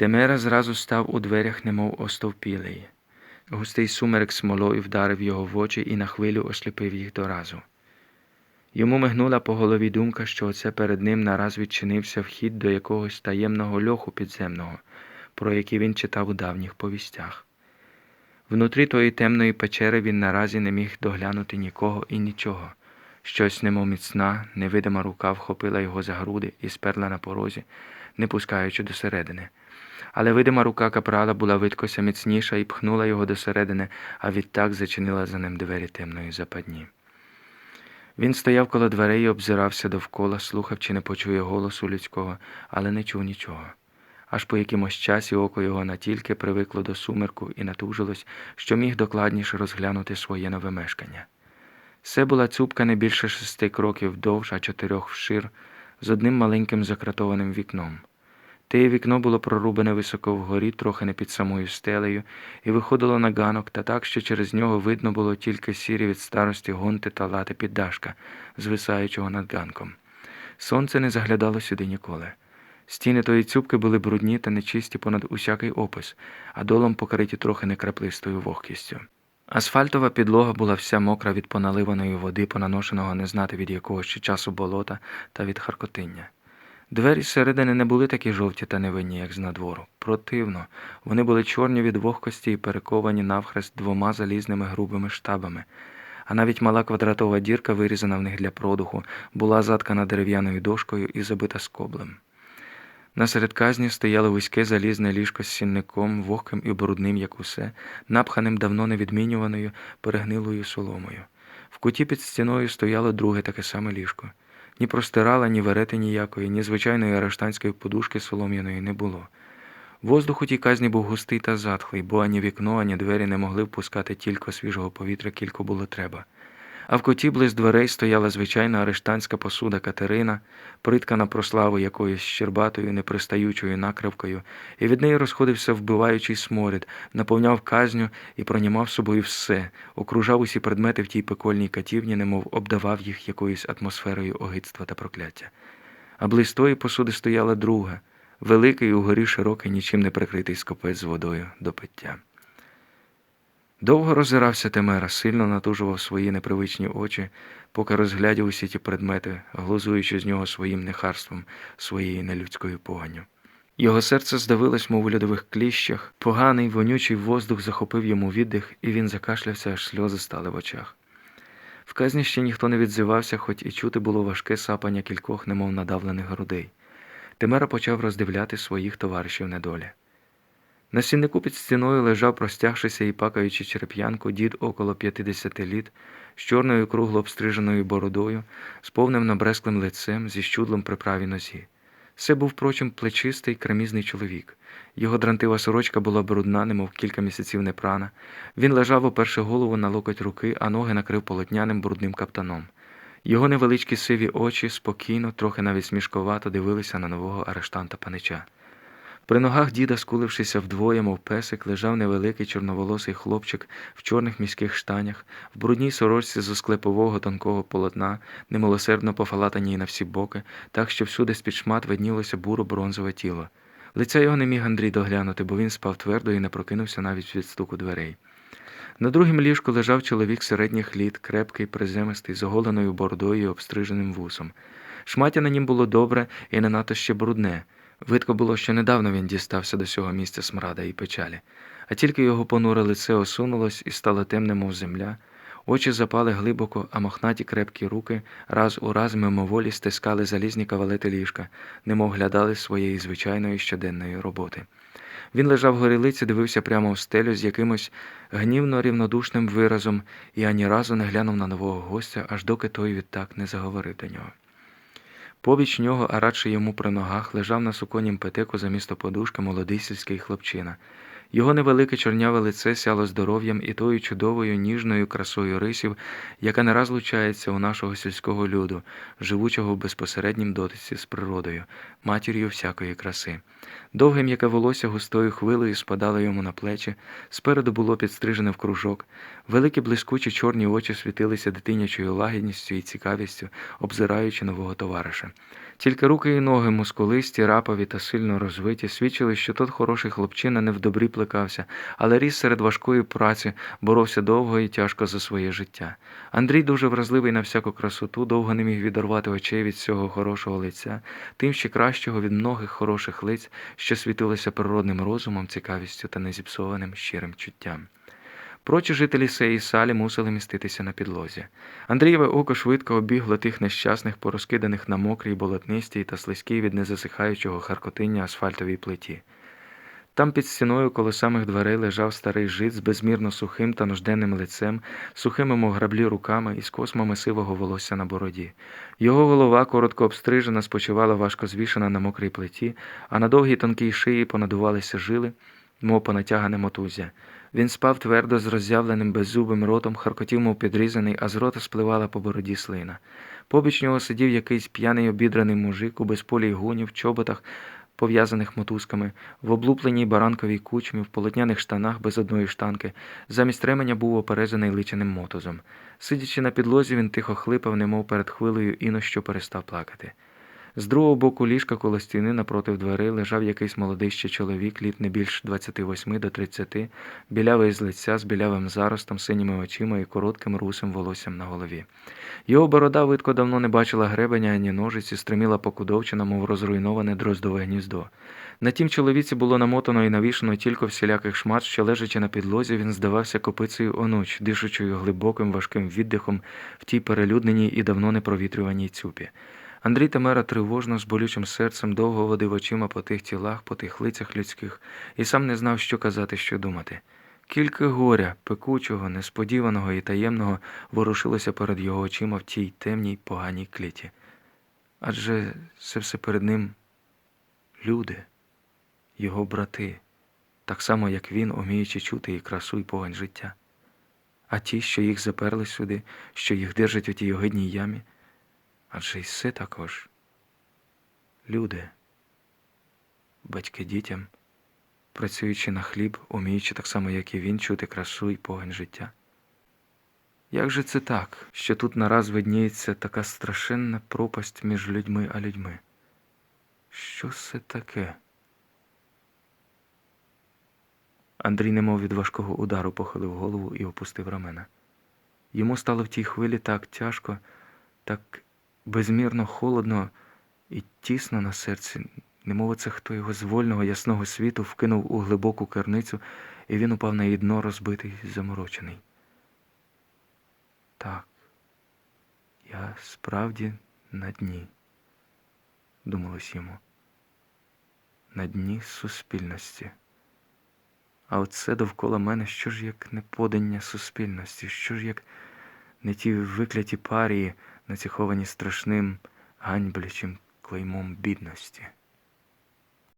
Темера зразу став у дверях, немов остовпілий. Густий сумерек смолою вдарив його в очі і на хвилю осліпив їх доразу. Йому мигнула по голові думка, що оце перед ним нараз відчинився вхід до якогось таємного льоху підземного, про який він читав у давніх повістях. Внутрі тої темної печери він наразі не міг доглянути нікого і нічого. Щось немов міцна, невидима рука вхопила його за груди і сперла на порозі, не пускаючи досередини. Але видима рука капрала була видкося міцніша і пхнула його досередини, а відтак зачинила за ним двері темної западні. Він стояв коло дверей і обзирався довкола, слухав, чи не почує голосу людського, але не чув нічого. Аж по якимось часі око його натільки привикло до сумерку і натужилось, що міг докладніше розглянути своє нове мешкання. Це була цупка не більше шести кроків вдовж, а чотирьох вшир, з одним маленьким закратованим вікном. Те вікно було прорубане високо вгорі, трохи не під самою стелею, і виходило на ганок, та так, що через нього видно було тільки сірі від старості гонти та лати піддашка, звисаючого над ганком. Сонце не заглядало сюди ніколи. Стіни тої цюбки були брудні та нечисті понад усякий опис, а долом покриті трохи некраплистою вогкістю. Асфальтова підлога була вся мокра від поналиваної води, понаношеного не знати від якого ще часу болота та від харкотиння. Двері зсередини не були такі жовті та невинні, як знадвору. Противно, вони були чорні від вогкості і перековані навхрест двома залізними грубими штабами, а навіть мала квадратова дірка, вирізана в них для продуху, була заткана дерев'яною дошкою і забита скоблем. Насеред казні стояло вузьке залізне ліжко з сінником, вогким і брудним, як усе, напханим давно невідмінюваною перегнилою соломою. В куті під стіною стояло друге таке саме ліжко. Ні простирала, ні верети ніякої, ні звичайної арештанської подушки солом'яної не було. Воздух у тій казні був густий та затхлий, бо ані вікно, ані двері не могли впускати тільки свіжого повітря, кілько було треба. А в коті близь дверей стояла звичайна арештанська посуда Катерина, приткана прославу якоюсь щербатою, непристаючою накривкою, і від неї розходився вбиваючий сморід, наповняв казню і пронімав собою все, окружав усі предмети в тій пекольній катівні, немов обдавав їх якоюсь атмосферою огидства та прокляття. А близь тої посуди стояла друга, великий угорі широкий, нічим не прикритий скопець з водою до пиття. Довго роззирався Темера, сильно натужував свої непривичні очі, поки розглядів усі ті предмети, глузуючи з нього своїм нехарством, своєю нелюдською поганню. Його серце здавилось, мов у льодових кліщах, поганий, вонючий воздух захопив йому віддих, і він закашлявся, аж сльози стали в очах. В казні ще ніхто не відзивався, хоч і чути було важке сапання кількох, немов надавлених грудей. Темера почав роздивляти своїх товаришів недолі. На сіннику під стіною лежав, простягшися і пакаючи череп'янку, дід около 50 літ, з чорною кругло обстриженою бородою, з повним набресклим лицем, зі щудлом при правій нозі. Це був, впрочем, плечистий, кремізний чоловік. Його дрантива сорочка була брудна, немов кілька місяців не прана. Він лежав, оперши голову на локоть руки, а ноги накрив полотняним брудним каптаном. Його невеличкі сиві очі спокійно, трохи навіть смішковато дивилися на нового арештанта панича. При ногах діда, скулившися вдвоє, мов песик, лежав невеликий чорноволосий хлопчик в чорних міських штанях, в брудній сорочці зі склепового тонкого полотна, немилосердно пофалатаній на всі боки, так що всюди з-під шмат виднілося буро бронзове тіло. Лиця його не міг Андрій доглянути, бо він спав твердо і не прокинувся навіть від стуку дверей. На другім ліжку лежав чоловік середніх літ, крепкий, приземистий, з оголеною бородою і обстриженим вусом. Шмаття на нім було добре і не надто ще брудне. Видко було, що недавно він дістався до цього місця смрада і печалі, а тільки його понуре лице осунулось і стало темним, мов земля, очі запали глибоко, а мохнаті крепкі руки раз у раз мимоволі стискали залізні кавалети ліжка, немов глядали своєї звичайної щоденної роботи. Він лежав горілиці, дивився прямо в стелю з якимось гнівно рівнодушним виразом і ані разу не глянув на нового гостя, аж доки той відтак не заговорив до нього. Побіч нього, а радше йому при ногах, лежав на суконім петеку замісто подушки молодий сільський хлопчина. Його невелике чорняве лице сяло здоров'ям і тою чудовою ніжною красою рисів, яка не раз лучається у нашого сільського люду, живучого в безпосереднім дотиці з природою, матір'ю всякої краси. Довге м'яке волосся густою хвилею спадало йому на плечі, спереду було підстрижене в кружок, великі блискучі чорні очі світилися дитинячою лагідністю і цікавістю, обзираючи нового товариша. Тільки руки і ноги мускулисті, рапові та сильно розвиті, свідчили, що тот хороший хлопчина не в добрі плекався, але ріс серед важкої праці, боровся довго і тяжко за своє життя. Андрій, дуже вразливий на всяку красоту, довго не міг відорвати очей від цього хорошого лиця, тим ще кращого від многих хороших лиць, що світилося природним розумом, цікавістю та незіпсованим щирим чуттям. Прочі жителі сеї салі мусили міститися на підлозі. Андрієве око швидко обігло тих нещасних, порозкиданих на мокрій, болотнистій та слизькій від незасихаючого харкотиння асфальтовій плиті. Там під стіною коло самих дверей лежав старий жид з безмірно сухим та нужденним лицем, сухими, мов граблі руками і з космами сивого волосся на бороді. Його голова, коротко обстрижена, спочивала важко звішена на мокрій плиті, а на довгій тонкій шиї понадувалися жили, мов понатягане мотузя. Він спав твердо з роззявленим беззубим ротом, харкотів, мов підрізаний, а з рота спливала по бороді слина. Побіч нього сидів якийсь п'яний обідраний мужик у безполій гуні, в чоботах, пов'язаних мотузками, в облупленій баранковій кучмі, в полотняних штанах без одної штанки. Замість ременя був оперезаний личеним мотозом. Сидячи на підлозі, він тихо хлипав, немов перед хвилею, і на що перестав плакати. З другого боку ліжка коло стіни напротив дверей лежав якийсь молодий ще чоловік, літ не більш 28 до 30, білявий з лиця, з білявим заростом, синіми очима і коротким русим волоссям на голові. Його борода видко давно не бачила гребеня ані ножиці, стриміла покудовчина, мов розруйноване дроздове гніздо. На тім чоловіці було намотано і навішано тільки всіляких шмат, що лежачи на підлозі, він здавався копицею онуч, дишучою глибоким важким віддихом в тій перелюдненій і давно не провітрюваній цюпі. Андрій Тамера тривожно, з болючим серцем довго водив очима по тих тілах, по тих лицях людських, і сам не знав, що казати, що думати. Кілька горя, пекучого, несподіваного і таємного ворушилося перед його очима в тій темній поганій кліті. Адже це все перед ним люди, його брати, так само, як він, уміючи чути і красу, і погань життя. А ті, що їх заперли сюди, що їх держать у тій огидній ямі, адже й це також люди, батьки дітям, працюючи на хліб, уміючи так само, як і він, чути красу і погань життя. Як же це так, що тут нараз видніється така страшенна пропасть між людьми а людьми? Що це таке? Андрій немов від важкого удару похилив голову і опустив рамена. Йому стало в тій хвилі так тяжко, так безмірно холодно і тісно на серці, немов це хто його з вольного ясного світу вкинув у глибоку керницю, і він упав на її дно розбитий, заморочений. Так, я справді на дні, думалось йому, на дні суспільності. А оце довкола мене що ж як неподання суспільності, що ж як не ті викляті парії, нацеховані страшним ганьблячим клеймом бідності.